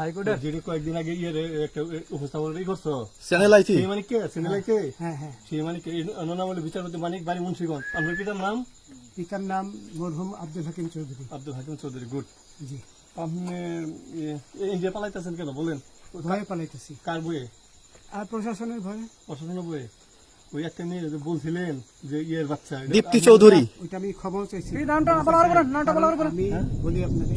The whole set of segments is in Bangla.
হাইকোর্টের? কয়েকদিন আগে ইয়ে একটা উপস্থাপন ই করছ। চ্যানেল আইছি সেই কে চ্যানেল হ্যাঁ হ্যাঁ সেই মানিক কে নাম হলো বিচারপতি মানিক বাড়ি মুন্সিগঞ্জ। আপনার পিতার নাম? পিতার নাম মরহুম আব্দুল হাকিম চৌধুরী। আব্দুল হাকিম চৌধুরী গুড। জি। আপনি ইন্ডিয়া পালাইতেছেন কেন বলেন? ভয়ে পালাইতেছি। কার বইয়ে আর প্রশাসনের ভয়ে। প্রশাসনের বইয়ে ওই একটা মেয়ে বলছিলেন যে ইয়ের বাচ্চা দীপ্তি চৌধুরী। ওইটা আমি খবর চাইছি। নামটা বলা হবে নামটা বলা হবে আমি বলি আপনাকে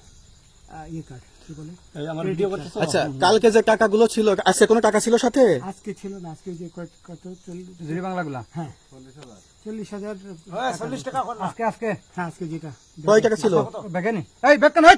ইয়ে কার্ড কি বলে? এই আমার ভিডিও করতেছো? আচ্ছা কালকে যে টাকাগুলো ছিল আজকে কোনো টাকা ছিল সাথে? আজকে ছিল না আজকে যে কত চল্লিশ হ্যাঁ। চল্লিশ হাজার। চল্লিশ টাকা আজকে আজকে। হ্যাঁ আজকে যেটা। কয় টাকা ছিল? বেগানি এই বেগান ওই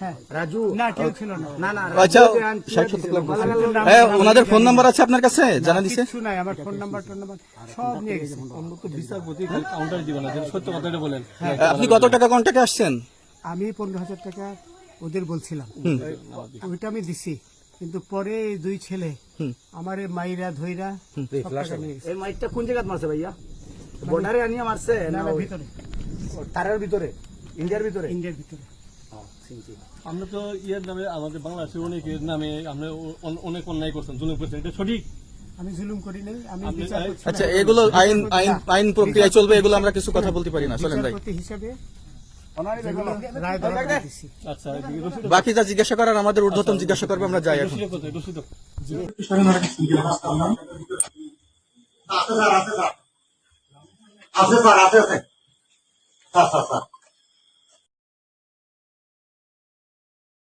হ্যাঁ। আচ্ছা। হ্যাঁ ওনাদের ফোন নাম্বার আছে আপনার কাছে? জানা দিছে? আমার ফোন নাম্বার সব নিয়ে গেছে। সত্য কথাটা বলেন আপনি কত টাকা কন্টাক্টে আসছেন? আমি পনেরো হাজার টাকা ওদের বলছিলাম। ওইটা আমি দিছি কিন্তু পরে দুই ছেলে আমার এই মাইরা ধইরা। এই মাইকটা কোন জায়গায় মারছে ভাইয়া? বর্ডারে আনিয়ে মারছে না, ভিতরে। তারের ভিতরে? ইন্ডিয়ার ভিতরে? ইন্ডিয়ার ভিতরে। আমরা তো ইয়ের নামে আমাদের বাংলাদেশের অনেকের নামে আমরা অনেক অন্যায় করছেন জুলুম করছেন। এটা সঠিক? আমি জুলুম করি নাই আমি আপনি- বিচার করছি আচ্ছা এগুলো আইন আইন আইন প্রক্রিয়ায় চলবে এগুলো আমরা কিছু কথা বলতে পারি না চলেন ভাই। হিসাবে আচ্ছা বাকি যা জিজ্ঞাসা করার আমাদের ঊর্ধ্বতন জিজ্ঞাসা করব আমরা যাই এখন। আছে স্যার আছে স্যার। আছে আছে স্যার স্যার স্যার।